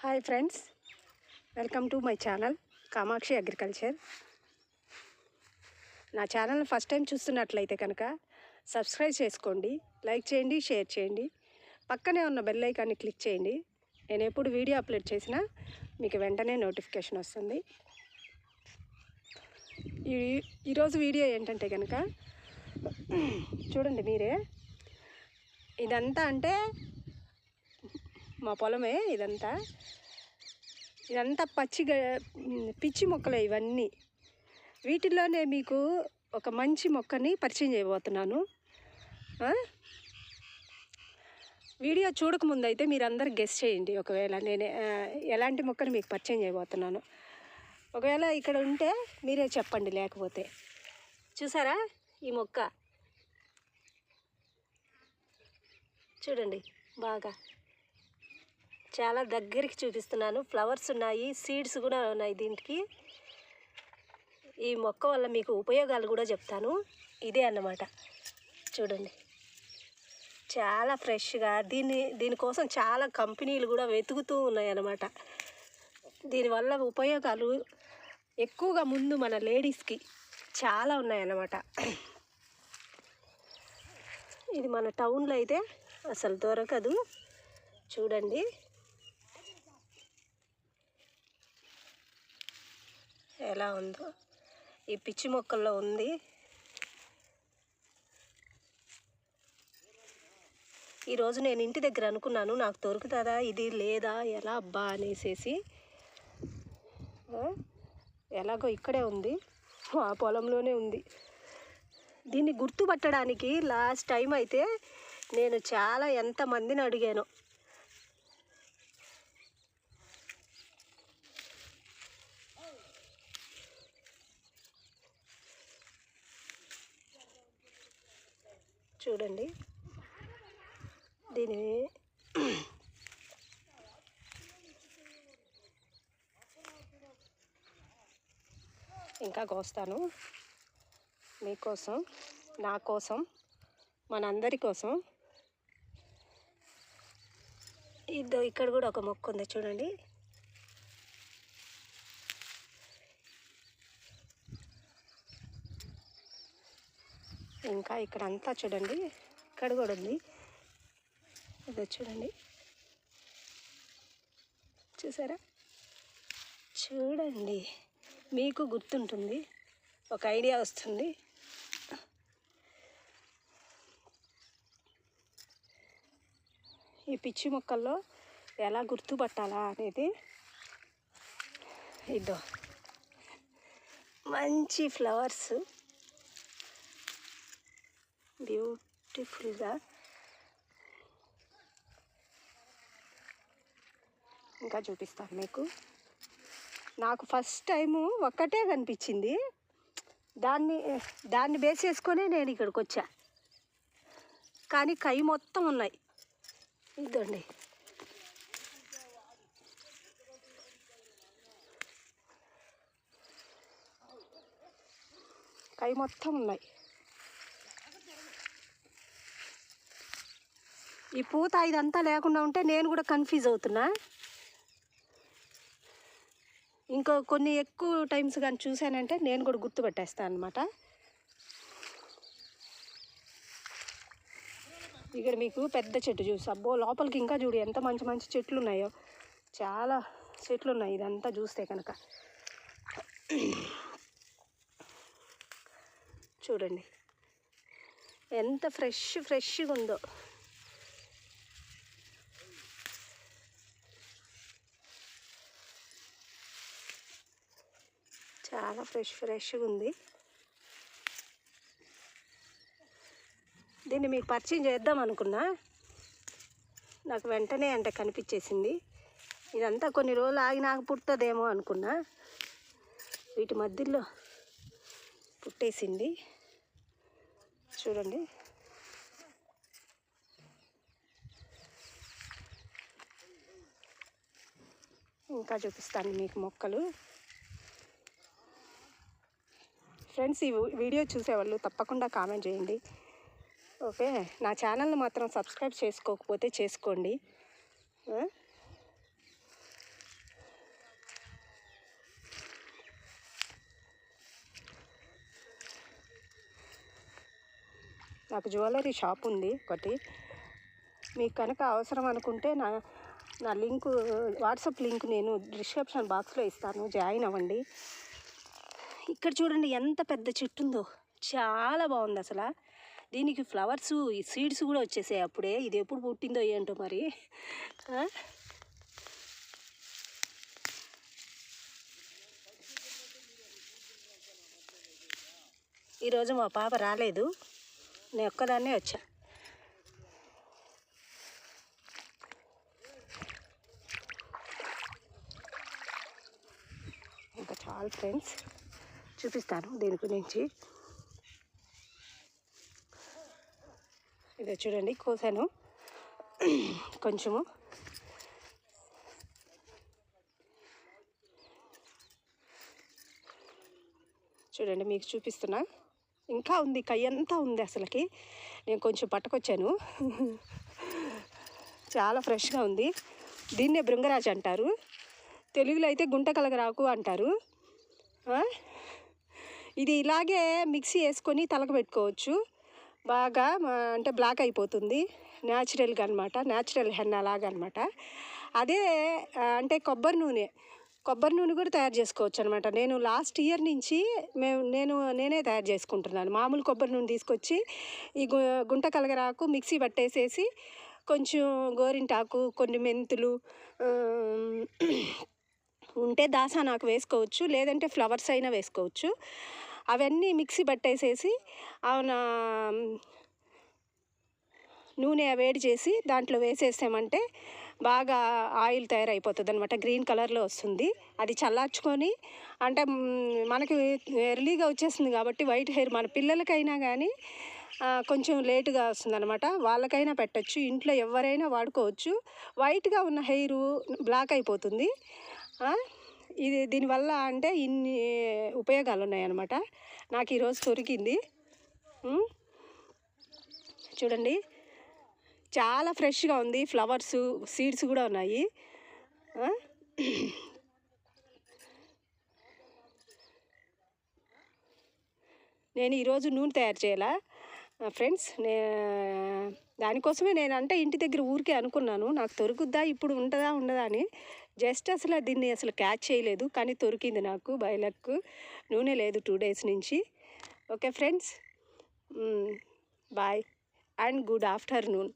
Hi friends welcome to my channel Kamakshi agriculture. నా channel first time చూస్తున్నట్లయితే కనుక subscribe చేసుకోండి లైక్ చేయండి షేర్ చేయండి. పక్కనే ఉన్న బెల్ ఐకాన్ని క్లిక్ చేయండి. నేను ఎప్పుడు వీడియో అప్లోడ్ చేసినా మీకు వెంటనే నోటిఫికేషన్ వస్తుంది. ఈ ఈరోజు వీడియో ఏంటంటే కనుక చూడండి మీరే. ఇదంతా అంటే మా పొలమే ఇదంతా. ఇదంతా పచ్చి పిచ్చి మొక్కలే ఇవన్నీ. వీటిల్లోనే మీకు ఒక మంచి మొక్కని పరిచయం చేయబోతున్నాను. వీడియో చూడకముందు అయితే మీరు అందరు గెస్ చేయండి ఒకవేళ నేను ఎలాంటి మొక్కని మీకు పరిచయం చేయబోతున్నాను. ఒకవేళ ఇక్కడ ఉంటే మీరే చెప్పండి లేకపోతే. చూసారా ఈ మొక్క? చూడండి బాగా. చాలా దగ్గరికి చూపిస్తున్నాను. ఫ్లవర్స్ ఉన్నాయి సీడ్స్ కూడా ఉన్నాయి దీనికి. ఈ మొక్క వల్ల మీకు ఉపయోగాలు కూడా చెప్తాను. ఇదే అన్నమాట. చూడండి. చాలా ఫ్రెష్గా దీన్ని దీనికోసం చాలా కంపెనీలు కూడా వెతుకుతూ ఉన్నాయి అన్నమాట. దీనివల్ల ఉపయోగాలు ఎక్కువగా ముందు మన లేడీస్కి చాలా ఉన్నాయన్నమాట ఇది మన టౌన్లో అయితే అసలు దొరకదు. చూడండి. ఎలా ఉందో. ఈ పిచ్చి మొక్కల్లో ఉంది. ఈరోజు నేను ఇంటి దగ్గర అనుకున్నాను నాకు దొరుకుతుందా ఇది లేదా ఎలా అబ్బా అనేసేసి. ఎలాగో ఇక్కడే ఉంది ఆ పొలంలోనే ఉంది. దీన్ని గుర్తుపట్టడానికి లాస్ట్ టైం అయితే నేను చాలా ఎంతమందిని అడిగాను. చూడండి. దీని ఇంకా కోస్తాను. మీకోసం నా కోసం మనందరి కోసం. ఇద్దో ఇక్కడ కూడా ఒక మొక్క ఉంది చూడండి. ఇంకా ఇక్కడ అంతా చూడండి. ఇక్కడ కూడా ఉంది. ఇదో చూడండి. చూసారా? చూడండి. మీకు గుర్తుంటుంది. ఒక ఐడియా వస్తుంది. ఈ పిచ్చి మొక్కల్లో ఎలా గుర్తుపట్టాలా అనేది ఇదో. మంచి ఫ్లవర్స్. బ్యూటిఫుల్గా ఇంకా చూపిస్తాను మీకు. నాకు ఫస్ట్ టైము ఒక్కటే కనిపించింది. దాన్ని దాన్ని బేస్ చేసుకొని నేను ఇక్కడికి వచ్చా. కానీ కై మొత్తం ఉన్నాయి. ఇదండి కై మొత్తం ఉన్నాయి. ఈ పూత ఇదంతా లేకుండా ఉంటే నేను కూడా కన్ఫ్యూజ్ అవుతున్నా. ఇంకో కొన్ని ఎక్కువ టైమ్స్ కానీ చూశానంటే నేను కూడా గుర్తుపెట్టేస్తాను అనమాట ఇక్కడ మీకు పెద్ద చెట్టు చూసి అబ్బో లోపలికి ఇంకా చూడు ఎంత మంచి మంచి చెట్లు ఉన్నాయో చాలా చెట్లు ఉన్నాయి ఇదంతా చూస్తే కనుక. చూడండి. ఎంత ఫ్రెష్ ఫ్రెష్గా ఉందో. చాలా ఫ్రెష్ ఫ్రెష్గా ఉంది. దీన్ని మీకు పరిచయం చేద్దాం అనుకున్నా. నాకు వెంటనే అంటే కనిపించేసింది. ఇదంతా కొన్ని రోజులు ఆగి నాకు పుడుతుందేమో అనుకున్నా. వీటి మధ్యలో పుట్టేసింది. చూడండి. ఇంకా చూపిస్తాను మీకు మొక్కలు. ఫ్రెండ్స్ ఈ వీడియో చూసేవాళ్ళు తప్పకుండా కామెంట్ చేయండి. ఓకే? నా ఛానల్ని మాత్రం సబ్స్క్రైబ్ చేసుకోకపోతే చేసుకోండి. నాకు జ్యువెలరీ షాప్ ఉంది ఒకటి. మీకు కనుక అవసరం అనుకుంటే నా నా లింకు వాట్సాప్ లింక్ నేను డిస్క్రిప్షన్ బాక్స్లో ఇస్తాను. జాయిన్ అవ్వండి. ఇక్కడ చూడండి ఎంత పెద్ద చెట్టు ఉందో చాలా బాగుంది అసలు. దీనికి ఫ్లవర్స్ ఈ సీడ్స్ కూడా వచ్చేసాయి అప్పుడే. ఇది ఎప్పుడు పుట్టిందో ఏంటో మరి. ఈరోజు మా పాప రాలేదు. నేను ఒక్కదాన్నే వచ్చా. ఇంకా చాలా ఫ్రెండ్స్. చూపిస్తాను దీని గురించి ఇదో చూడండి కోసాను. కొంచెము. చూడండి మీకు చూపిస్తున్నా. ఇంకా ఉంది కయ్య అంతా ఉంది అసలుకి. నేను కొంచెం పట్టుకొచ్చాను. చాలా ఫ్రెష్గా ఉంది. దీన్నే భృంగరాజు అంటారు. తెలుగులో అయితే గుంట కలగరాకు అంటారు ఇది ఇలాగే మిక్సీ వేసుకొని తలకు పెట్టుకోవచ్చు. బాగా అంటే బ్లాక్ అయిపోతుంది. న్యాచురల్గా అనమాట న్యాచురల్ హెన్న లాగా అనమాట అదే అంటే కొబ్బరి నూనె. కొబ్బరి నూనె కూడా తయారు చేసుకోవచ్చు అనమాట నేను లాస్ట్ ఇయర్ నుంచి మేము నేను నేనే తయారు చేసుకుంటున్నాను. మామూలు కొబ్బరి నూనె తీసుకొచ్చి ఈ గుంట కలగరాకు మిక్సీ పట్టేసేసి కొంచెం గోరింటాకు కొన్ని మెంతులు ఉంటే దాసా నాకు వేసుకోవచ్చు. లేదంటే ఫ్లవర్స్ అయినా వేసుకోవచ్చు. అవన్నీ మిక్సీ పట్టేసేసి అవున నూనె వేడి చేసి దాంట్లో వేసేసామంటే బాగా ఆయిల్ తయారైపోతుంది అనమాట గ్రీన్ కలర్లో వస్తుంది. అది చల్లార్చుకొని అంటే మనకి ఎర్లీగా వచ్చేస్తుంది కాబట్టి వైట్ హెయిర్ మన పిల్లలకైనా కానీ కొంచెం లేటుగా వస్తుంది అనమాట వాళ్ళకైనా పెట్టచ్చు. ఇంట్లో ఎవరైనా వాడుకోవచ్చు. వైట్గా ఉన్న హెయిర్ బ్లాక్ అయిపోతుంది. ఇది దీనివల్ల అంటే ఇన్ని ఉపయోగాలు ఉన్నాయన్నమాట నాకు ఈరోజు దొరికింది. చూడండి. చాలా ఫ్రెష్గా ఉంది. ఫ్లవర్స్ సీడ్స్ కూడా ఉన్నాయి. నేను ఈరోజు నూనె తయారు చేయాలా? ఫ్రెండ్స్ నే దానికోసమే నేను అంటే ఇంటి దగ్గర ఊరికే అనుకున్నాను. నాకు దొరుకుద్దా ఇప్పుడు ఉంటుందా ఉండదా అని. జస్ట్ అసలు దీన్ని అసలు క్యాచ్ చేయలేదు కానీ దొరికింది నాకు బయలక్ నూనె లేదు టూ డేస్ నుంచి. Okay friends. Bye. And good afternoon.